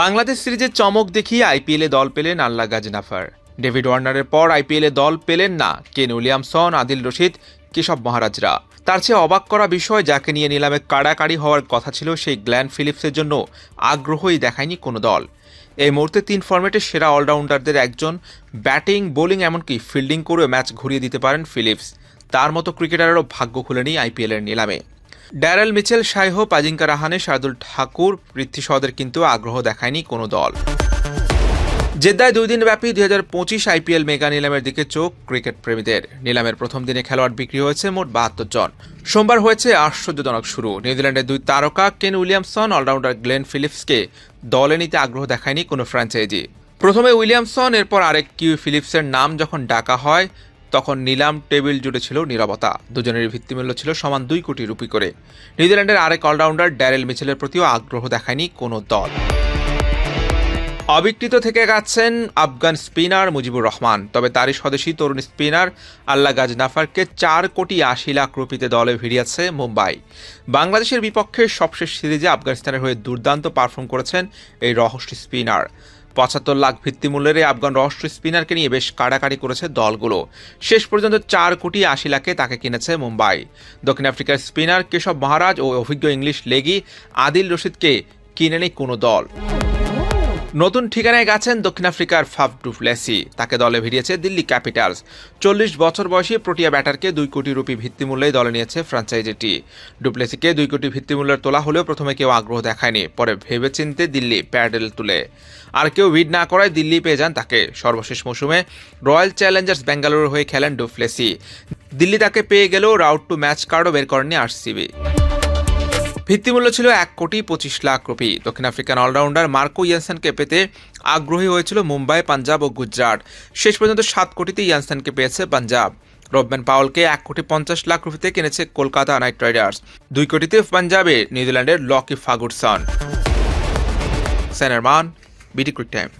বাংলাদেশ সিরিজে চমক দেখিয়ে আইপিএলে দল পেলেন আল্লাহ গাজনাফার। ডেভিড ওয়ার্নারের পর আইপিএলে দল পেলেন না, কেন উইলিয়ামসন, আদিল রশিদ, কেশব মহারাজরা। তার চেয়ে অবাক করা বিষয় যাকে নিয়ে নিলামে কাড়াকাড়ি হওয়ার কথা ছিল সেই গ্ল্যান ফিলিপসের জন্য আগ্রহই দেখায়নি কোনো দল। এই মুহূর্তে তিন ফরম্যাটের সেরা অলরাউন্ডারদের একজন ব্যাটিং, বোলিং এমনকি ফিল্ডিং করেও ম্যাচ ঘুরিয়ে দিতে পারেন ফিলিপস। তার মতো ক্রিকেটারেরও ভাগ্য খুলেনি আইপিএলের নিলামে। ড্যারেল মিচেল সাইহ পাজিঙ্কা রাহানে, শার্দুল ঠাকুর পৃথ্বী কিন্তু আগ্রহ দেখায়নি কোনো দল। জেদ্দায় দুই দিনব্যাপী দুই হাজার পঁচিশ আইপিএল মেগা নিলামের দিকে চোখ ক্রিকেট প্রেমীদের। নিলামের প্রথম দিনে খেলোয়াড় বিক্রি হয়েছে মোট বাহাত্তর জন। সোমবার হয়েছে আশ্চর্যজনক শুরু। নিউজিল্যান্ডের দুই তারকা কেন উইলিয়ামসন, অলরাউন্ডার গ্লেন ফিলিপসকে দলে নিতে আগ্রহ দেখায়নি কোনো ফ্র্যাঞ্চাইজি। প্রথমে উইলিয়ামসন, এরপর আরেক কিউ ফিলিপসের নাম যখন ডাকা হয় তখন নিলাম টেবিল জুড়ে ছিল নীরবতা। দুজনের ভিত্তিমূল্য ছিল সমান দুই কোটি রুপি করে। নিউজিল্যান্ডের আরেক অলরাউন্ডার ড্যারেল মিচেলের প্রতিও আগ্রহ দেখায়নি কোনো দল। অবিকৃত থেকে গেছেন আফগান স্পিনার মুজিবুর রহমান। তবে তারই স্বদেশী তরুণ স্পিনার আল্লাহ গাজ নাফারকে চার কোটি আশি লাখ রুপিতে দলে ভিড়িয়েছে মুম্বাই। বাংলাদেশের বিপক্ষে সবশেষ সিরিজে আফগানিস্তানের হয়ে দুর্দান্ত পারফর্ম করেছেন এই রহস্য স্পিনার। পঁচাত্তর লাখ ভিত্তিমূল্যের এই আফগান রহস্য স্পিনারকে নিয়ে বেশ কাড়াকাড়ি করেছে দলগুলো। শেষ পর্যন্ত চার কোটি আশি লাখে তাকে কিনেছে মুম্বাই। দক্ষিণ আফ্রিকার স্পিনার কেশব মহারাজ ও অভিজ্ঞ ইংলিশ লেগি আদিল রশিদকে কিনে নেই কোনো দল। নতুন ঠিকানায় গেছেন দক্ষিণ আফ্রিকার ফাফ ডুফলেসি তাকে দলে ভিড়িয়েছে দিল্লি ক্যাপিটালস। চল্লিশ বছর বয়সী প্রোটিয়া ব্যাটারকে দুই কোটি রুপি ভিত্তিমূল্যে দলে নিয়েছে ফ্র্যাঞ্চাইজিটি ডুপ্লেসিকে দুই কোটি ভিত্তিমূল্যের তোলা হলেও প্রথমে কেউ আগ্রহ দেখায়নি, পরে ভেবেচিন্তে দিল্লি প্যাডেল তুলে। আর কেউ ভিড় না করায় দিল্লি পেয়ে যান তাকে। সর্বশেষ মৌসুমে রয়্যাল চ্যালেঞ্জার্স বেঙ্গালুরু হয়ে খেলেন ডুফলেসি দিল্লি তাকে পেয়ে গেলেও রাউট টু ম্যাচ কার্ডও বের করেনি আরসিবি। ভিত্তিমূল্য ছিল এক কোটি পঁচিশ লাখ রুপি। দক্ষিণ আফ্রিকান অলরাউন্ডার মার্কো ইয়ানসেনকে পেতে আগ্রহী হয়েছিল মুম্বাই, পাঞ্জাব ও গুজরাট। শেষ পর্যন্ত সাত কোটিতে ইয়ানসেনকে পেয়েছে পাঞ্জাব। রবম্যান পাওয়ালকে এক কোটি পঞ্চাশ লাখ রুপিতে কিনেছে কলকাতা নাইট রাইডার্স। দুই কোটিতে পাঞ্জাবে নিউজিল্যান্ডের লকি ফাগুরসন। স্যানারমান বিডি কুইক টাইম।